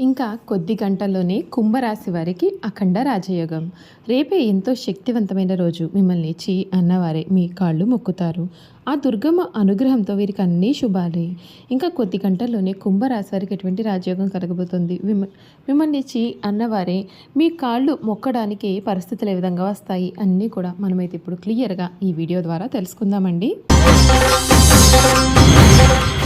ఇంకా కొద్ది గంటల్లోనే కుంభరాశి వారికి అఖండ రాజయోగం. రేపే ఎంతో శక్తివంతమైన రోజు. మిమ్మల్ని చీ అన్నవారే మీ కాళ్ళు మొక్కుతారు. ఆ దుర్గమ్మ అనుగ్రహంతో వీరికి అన్నీ శుభాలే. ఇంకా కొద్ది గంటల్లోనే కుంభరాశి వారికి ఎటువంటి రాజయోగం కలగబోతుంది? మిమ్మల్ని చీ అన్నవారే మీ కాళ్ళు మొక్కడానికి పరిస్థితులు ఏ విధంగా వస్తాయి? అన్నీ కూడా మనమైతే ఇప్పుడు క్లియర్గా ఈ వీడియో ద్వారా తెలుసుకుందామండి.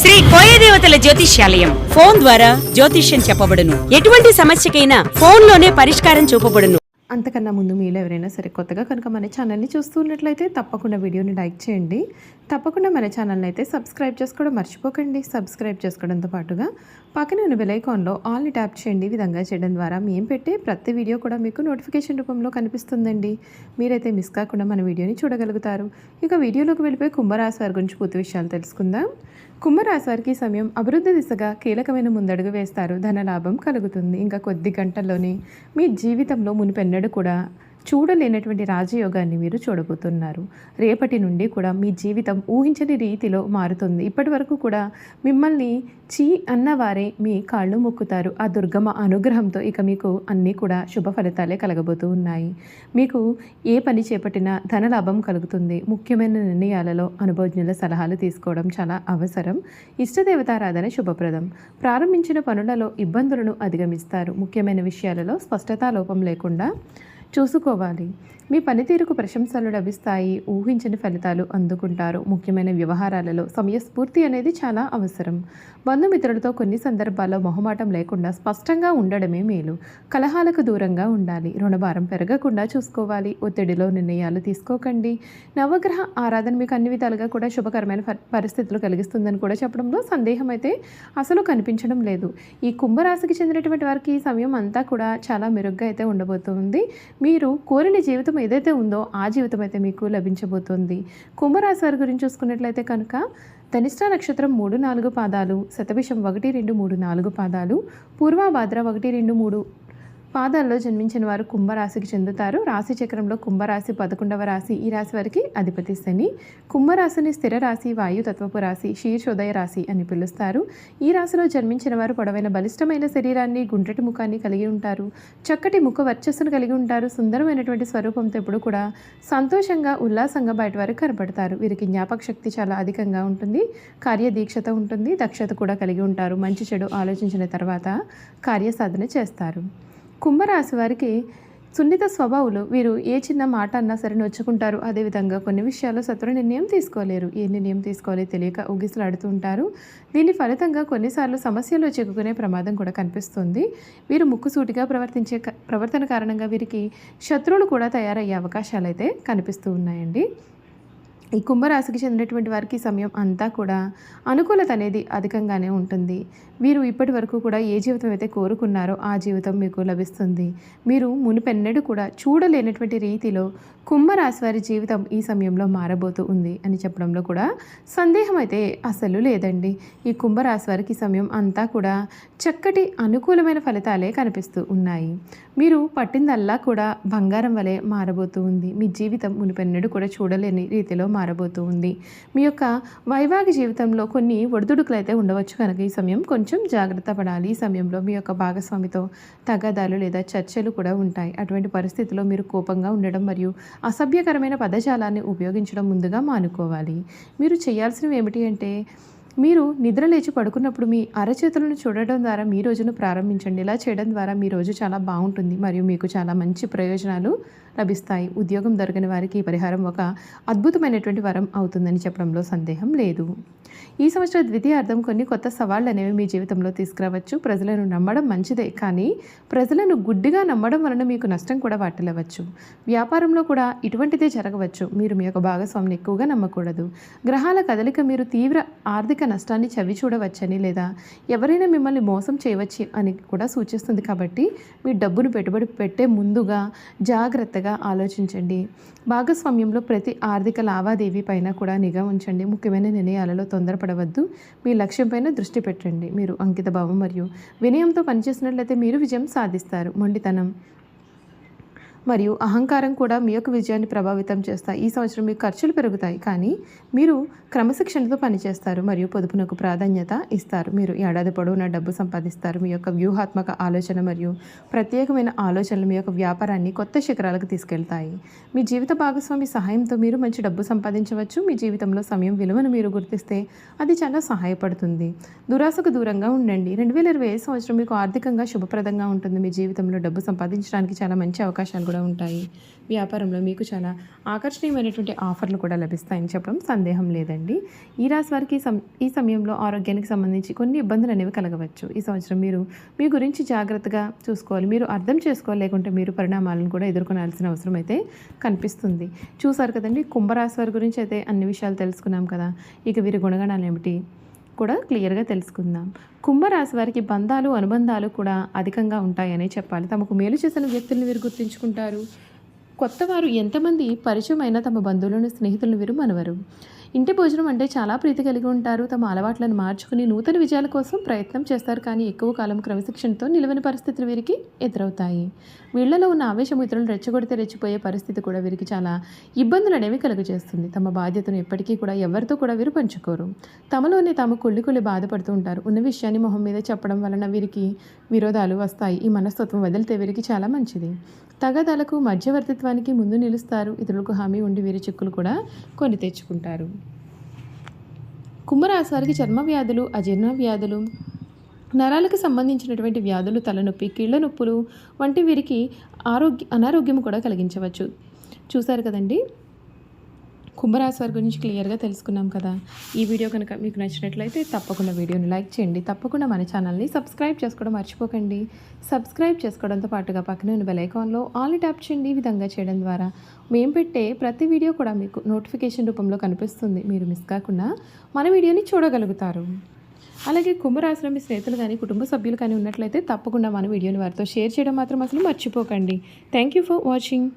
శ్రీ కోయదేవతల జ్యోతిష్యాలయం. ఫోన్ ద్వారా జ్యోతిష్యం చెప్పబడును. ఎటువంటి సమస్యకైనా ఫోన్లోనే పరిష్కారం చూపబడును. అంతకన్నా ముందు మీలో ఎవరైనా సరే కొత్తగా కనుక మన ఛానల్ని చూస్తున్నట్లయితే తప్పకుండా వీడియోని లైక్ చేయండి. తప్పకుండా మన ఛానల్ని అయితే సబ్స్క్రైబ్ చేసుకోవడం మర్చిపోకండి. సబ్స్క్రైబ్ చేసుకోవడంతో పాటుగా పక్కన ఉన్న బెలైకాన్లో ఆల్ని ట్యాప్ చేయండి. విధంగా చేయడం ద్వారా మేము పెట్టే ప్రతి వీడియో కూడా మీకు నోటిఫికేషన్ రూపంలో కనిపిస్తుందండి. మీరైతే మిస్ కాకుండా మన వీడియోని చూడగలుగుతారు. ఇక వీడియోలోకి వెళ్ళిపోయి కుంభరాశి వారి గురించి పూర్తి విషయాలు తెలుసుకుందాం. కుంభరాశి వారికి సమయం అభివృద్ధి దిశగా కీలకమైన ముందడుగు వేస్తారు. ధనలాభం కలుగుతుంది. ఇంకా కొద్ది గంటల్లోనే మీ జీవితంలో మునిపెన్నడు కూడా చూడలేనటువంటి రాజయోగాన్ని మీరు చూడబోతున్నారు. రేపటి నుండి కూడా మీ జీవితం ఊహించని రీతిలో మారుతుంది. ఇప్పటి వరకు కూడా మిమ్మల్ని చీ అన్నవారే మీ కాళ్ళు మొక్కుతారు. ఆ దుర్గమ్మ అనుగ్రహంతో ఇక మీకు అన్నీ కూడా శుభ ఫలితాలే కలగబోతూ ఉన్నాయి. మీకు ఏ పని చేపట్టినా ధనలాభం కలుగుతుంది. ముఖ్యమైన నిర్ణయాలలో అనుభవజ్ఞుల సలహాలు తీసుకోవడం చాలా అవసరం. ఇష్టదేవతారాధన శుభప్రదం. ప్రారంభించిన పనులలో ఇబ్బందులను అధిగమిస్తారు. ముఖ్యమైన విషయాలలో స్పష్టతా లోపం లేకుండా చూసుకోవాలి. మీ పనితీరుకు ప్రశంసలు లభిస్తాయి ఊహించని ఫలితాలు అందుకుంటారు. ముఖ్యమైన వ్యవహారాలలో సమయస్ఫూర్తి అనేది చాలా అవసరం. బంధుమిత్రులతో కొన్ని సందర్భాల్లో మొహమాటం లేకుండా స్పష్టంగా ఉండడమే మేలు. కలహాలకు దూరంగా ఉండాలి. రుణభారం పెరగకుండా చూసుకోవాలి. ఒత్తిడిలో నిర్ణయాలు తీసుకోకండి. నవగ్రహ ఆరాధన మీకు అన్ని విధాలుగా కూడా శుభకరమైన పరిస్థితులు కలిగిస్తుందని కూడా చెప్పడంలో సందేహం అయితే అసలు కనిపించడం లేదు. ఈ కుంభరాశికి చెందినటువంటి వారికి సమయం అంతా కూడా చాలా మెరుగ్గా అయితే ఉండబోతుంది. మీరు కోరిన జీవితం ఏదైతే ఉందో ఆ జీవితం అయితే మీకు లభించబోతుంది. కుంభరాశి వారి గురించి చూసుకున్నట్లయితే కనుక ధనిష్ట నక్షత్రం మూడు నాలుగు పాదాలు శతభిషం ఒకటి రెండు మూడు నాలుగు పాదాలు పూర్వభాద్ర ఒకటి రెండు మూడు పాదాల్లో జన్మించిన వారు కుంభరాశికి చెందుతారు. రాశి చక్రంలో కుంభరాశి పదకొండవ రాశి ఈ రాశి వారికి అధిపతి శని. కుంభరాశిని స్థిర రాశి వాయుతత్వపు రాశి శీర్షోదయ రాశి అని పిలుస్తారు. ఈ రాశిలో జన్మించిన వారు పొడవైన బలిష్టమైన శరీరాన్ని గుండ్రటి ముఖాన్ని కలిగి ఉంటారు. చక్కటి ముఖ వర్చస్సును కలిగి ఉంటారు. సుందరమైనటువంటి స్వరూపంతో ఎప్పుడు కూడా సంతోషంగా ఉల్లాసంగా బయట వారు కనపడతారు. వీరికి జ్ఞాపక శక్తి చాలా అధికంగా ఉంటుంది. కార్యదీక్షత ఉంటుంది. దక్షత కూడా కలిగి ఉంటారు. మంచి చెడు ఆలోచించిన తర్వాత కార్యసాధన చేస్తారు. కుంభరాశి వారికి సున్నిత స్వభావులు వీరు ఏ చిన్న మాట అన్నా సరే నొచ్చుకుంటారు. అదేవిధంగా కొన్ని విషయాల్లో సత్వర నిర్ణయం తీసుకోలేరు. ఏ నిర్ణయం తీసుకోవాలి తెలియక ఊగిసలాడుతూ ఉంటారు. దీని ఫలితంగా కొన్నిసార్లు సమస్యల్లో చిక్కుకునే ప్రమాదం కూడా కనిపిస్తుంది. వీరు ముక్కుసూటిగా ప్రవర్తించే క- ప్రవర్తన కారణంగా వీరికి శత్రువులు కూడా తయారయ్యే అవకాశాలు అయితే కనిపిస్తూ ఉన్నాయండి. ఈ కుంభరాశికి చెందినటువంటి వారికి సమయం అంతా కూడా అనుకూలత అనేది అధికంగానే ఉంటుంది. వీరు ఇప్పటి వరకు కూడా ఏ జీవితం అయితే కోరుకున్నారో ఆ జీవితం మీకు లభిస్తుంది. మీరు మునిపెన్నడు కూడా చూడలేనటువంటి రీతిలో కుంభరాశి వారి జీవితం ఈ సమయంలో మారబోతూ ఉంది అని చెప్పడంలో కూడా సందేహం అయితే అసలు లేదండి. ఈ కుంభరాశి వారికి సమయం అంతా కూడా చక్కటి అనుకూలమైన ఫలితాలే కనిపిస్తూ ఉన్నాయి. మీరు పట్టిందల్లా కూడా బంగారం వలె మారబోతూ ఉంది. మీ జీవితం మునిపెన్నడు కూడా చూడలేని రీతిలో మారబోతూ ఉంది. మీ యొక్క వైవాహిక జీవితంలో కొన్ని ఒడిదుడుకులు అయితే ఉండవచ్చు కనుక ఈ సమయం కొంచెం జాగ్రత్త పడాలి. ఈ సమయంలో మీ యొక్క భాగస్వామితో తగాదాలు లేదా చర్చలు కూడా ఉంటాయి. అటువంటి పరిస్థితుల్లో మీరు కోపంగా ఉండడం మరియు అసభ్యకరమైన పదజాలాన్ని ఉపయోగించడం ముందుగా మానుకోవాలి. మీరు చేయాల్సినవి ఏమిటి అంటే మీరు నిద్ర లేచి పడుకున్నప్పుడు మీ అరచేతులను చూడడం ద్వారా మీ రోజును ప్రారంభించండి. ఇలా చేయడం ద్వారా మీ రోజు చాలా బాగుంటుంది మరియు మీకు చాలా మంచి ప్రయోజనాలు లభిస్తాయి. ఉద్యోగం దొరకని వారికి ఈ పరిహారం ఒక అద్భుతమైనటువంటి వరం అవుతుందని చెప్పడంలో సందేహం లేదు. ఈ సంవత్సర ద్వితీయార్థం కొన్ని కొత్త సవాళ్ళు అనేవి మీ జీవితంలో తీసుకురావచ్చు. ప్రజలను నమ్మడం మంచిదే కానీ ప్రజలను గుడ్డిగా నమ్మడం వలన మీకు నష్టం కూడా వాటిల్లవచ్చు. వ్యాపారంలో కూడా ఇటువంటిదే జరగవచ్చు. మీరు మీ యొక్క భాగస్వామిని ఎక్కువగా నమ్మకూడదు. గ్రహాల కదలిక మీరు తీవ్ర ఆర్థిక నష్టాన్ని చవి చూడవచ్చని లేదా ఎవరైనా మిమ్మల్ని మోసం చేయవచ్చు అని కూడా సూచిస్తుంది కాబట్టి మీ డబ్బును పెట్టుబడి పెట్టే ముందుగా జాగ్రత్తగా ఆలోచించండి. భాగస్వామ్యంలో ప్రతి ఆర్థిక లావాదేవీ పైన కూడా నిఘా ఉంచండి. ముఖ్యమైన నిర్ణయాలలో తొందరపడవద్దు. మీ లక్ష్యం పైన దృష్టి పెట్టండి. మీరు అంకిత భావం మరియు వినయంతో పనిచేసినట్లయితే మీరు విజయం సాధిస్తారు. మొండితనం మరియు అహంకారం కూడా మీ యొక్క విజయాన్ని ప్రభావితం చేస్తాయి. ఈ సంవత్సరం మీకు ఖర్చులు పెరుగుతాయి. కానీ మీరు క్రమశిక్షణతో పనిచేస్తారు మరియు పొదుపునకు ప్రాధాన్యత ఇస్తారు. మీరు ఏడాది పొడవునా డబ్బు సంపాదిస్తారు. మీ యొక్క వ్యూహాత్మక ఆలోచన మరియు ప్రత్యేకమైన ఆలోచనలు మీ యొక్క వ్యాపారాన్ని కొత్త శిఖరాలకు తీసుకెళ్తాయి. మీ జీవిత భాగస్వామి సహాయంతో మీరు మంచి డబ్బు సంపాదించవచ్చు. మీ జీవితంలో సమయం విలువను మీరు గుర్తిస్తే అది చాలా సహాయపడుతుంది. దురాశకు దూరంగా ఉండండి. రెండు వేల ఇరవై ఐదు సంవత్సరం మీకు ఆర్థికంగా శుభప్రదంగా ఉంటుంది. మీ జీవితంలో డబ్బు సంపాదించడానికి చాలా మంచి అవకాశాలు కూడా ఉంటాయి. వ్యాపారంలో మీకు చాలా ఆకర్షణీయమైనటువంటి ఆఫర్లు కూడా లభిస్తాయని చెప్పడం సందేహం లేదండి. ఈ రాశి వారికి ఈ సమయంలో ఆరోగ్యానికి సంబంధించి కొన్ని ఇబ్బందులు అనేవి కలగవచ్చు. ఈ సంవత్సరం మీరు మీ గురించి జాగ్రత్తగా చూసుకోవాలి. మీరు అర్థం చేసుకోవాలి. లేకుంటే మీరు పరిణామాలను కూడా ఎదుర్కొనాల్సిన అవసరం అయితే కనిపిస్తుంది. చూసారు కదండి కుంభరాశి వారి గురించి అయితే అన్ని విషయాలు తెలుసుకున్నాం కదా. ఇక వీరి గుణగణాలు ఏమిటి? కూడా క్లియర్గా తెలుసుకుందాం. కుంభరాశి వారికి బంధాలు అనుబంధాలు కూడా అధికంగా ఉంటాయనే చెప్పాలి. తమకు మేలు చేసిన వ్యక్తులను వీరు గుర్తుంచుకుంటారు. కొత్తవారు ఎంతమంది పరిచయమైన తమ బంధువులను స్నేహితులను వీరు మనవరు. ఇంటి భోజనం అంటే చాలా ప్రీతి కలిగి ఉంటారు. తమ అలవాట్లను మార్చుకుని నూతన విజయాల కోసం ప్రయత్నం చేస్తారు. కానీ ఎక్కువ కాలం క్రమశిక్షణతో నిలవని పరిస్థితులు వీరికి ఎదురవుతాయి. వీళ్ళలో ఉన్న ఆవేశం ఇతరులను రెచ్చగొడితే రెచ్చిపోయే పరిస్థితి కూడా వీరికి చాలా ఇబ్బందులు అనేవి కలుగజేస్తుంది. తమ బాధ్యతను ఎప్పటికీ కూడా ఎవరితో కూడా వీరు పంచుకోరు. తమలోనే తాము కుళ్ళి కుళ్ళి బాధపడుతూ ఉంటారు. ఉన్న విషయాన్ని మొహం మీద చెప్పడం వలన వీరికి విరోధాలు వస్తాయి. ఈ మనస్తత్వం వదిలితే వీరికి చాలా మంచిది. తగదలకు మధ్యవర్తిత్వానికి ముందు నిలుస్తారు. ఇతరులకు హామీ ఉండి వీరి చిక్కులు కూడా కొని తెచ్చుకుంటారు. కుంభరాశి వారికి చర్మ వ్యాధులు అజీర్ణ వ్యాధులు నరాలకు సంబంధించినటువంటి వ్యాధులు తలనొప్పి కీళ్ళ నొప్పులు వంటి వీరికి ఆరోగ్య అనారోగ్యం కూడా కలిగించవచ్చు. చూశారు కదండి? కుంభరాశి వారి గురించి క్లియర్గా తెలుసుకున్నాం కదా. ఈ వీడియో కనుక మీకు నచ్చినట్లయితే తప్పకుండా వీడియోని లైక్ చేయండి. తప్పకుండా మన ఛానల్ని సబ్స్క్రైబ్ చేసుకోవడం మర్చిపోకండి. సబ్స్క్రైబ్ చేసుకోవడంతో పాటుగా పక్కనే ఉన్న బెల్ ఐకాన్లో ఆల్ ట్యాప్ చేయండి ఈ విధంగా చేయడం ద్వారా. మేము పెట్టే ప్రతి వీడియో కూడా మీకు నోటిఫికేషన్ రూపంలో కనిపిస్తుంది. మీరు మిస్ కాకుండా మన వీడియోని చూడగలుగుతారు. అలాగే కుంభరాశిలో మీ స్నేహితులు కానీ కుటుంబ సభ్యులు కానీ ఉన్నట్లయితే తప్పకుండా మన వీడియోని వారితో షేర్ చేయడం మాత్రం అసలు మర్చిపోకండి. Thank you for watching.